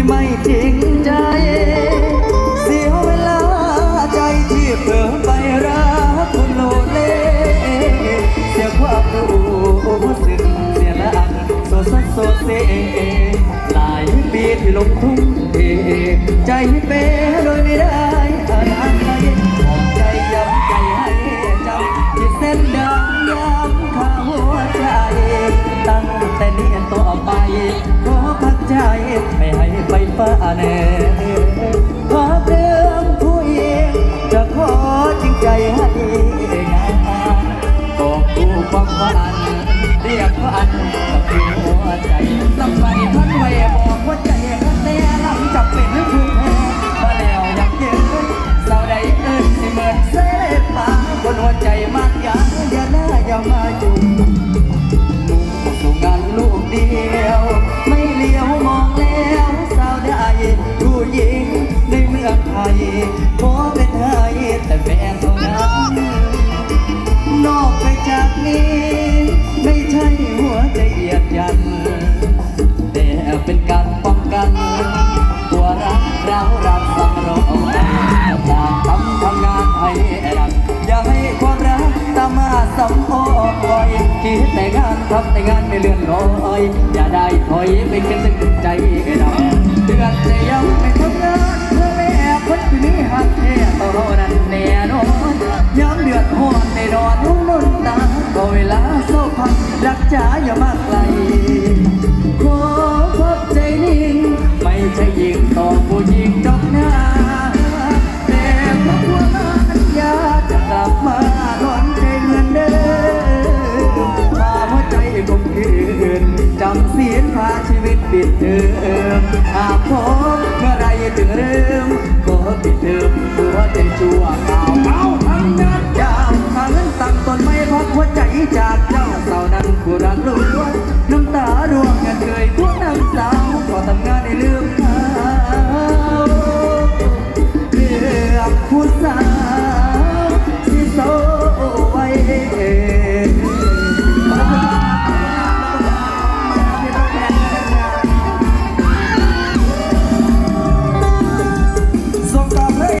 ที่ไม่จริงใจ เสียเวลาใจที่เผลอไปรักคุณโลเล เสียความรู้สึกเสียละอันโซซัสโซเซหลายปีที่ลงทุ่มเทใจเป้โดยไม่ได้อะไรบอกใจยำใจให้จำที่เส้นดังย้ำข้าหัวใจ ตั้งแต่นี้ต่อไป ฝันเรียกฝันกับหัวใจลำไปพันไว้บอกว่าใจกันแต่ลำจับเป็นผู้แพ้มาแล้วอยากยืนเศร้าใดเอิ้นสิเหมือนเสพป่าบนหัวใจมากยาอย่าหน้าอย่ามาจุ่มส่งงานลูกเดียว ไม่เลี้ยวมองแล้วสาวได้ผู้หญิงในเมืองไทยขอเป็นไทยแต่แฟนเท่านั้นนอกไปจากนี้ามมาสำโอยคิดแต่งานทำแต่งานไม่เลื่อนลอย อย่าได้ถอยไปคิดถึงใจดำเดือนแต่ยังไม่ทำงานเพื่อไม่แอบคนที่มีหักแท้ต่อนั้นแน่นอนย้ำเดือดร้อนในนอนนุ่นนุ่นตาก็เวลาโซ่พักรักจ๋าอย่ามาไกลขอพบใจนิ่ง ไม่ใช่ยิงต่อผู้หญิงดอกหน้ ปิดเทอมหากพบเมื่อไรถึงเริ่มก็ปิดเทอมตัวเต็มชั่วคราเอาทำงานยาวหาเงินตั้งตนไม่พบหัวใจจากเจ้าเต่านั้นผู้รักล้วนน้ำตาร่วงเงินเคยพวกน้ำสาวขอทำงานในลืมเขาเลือกผู้สาว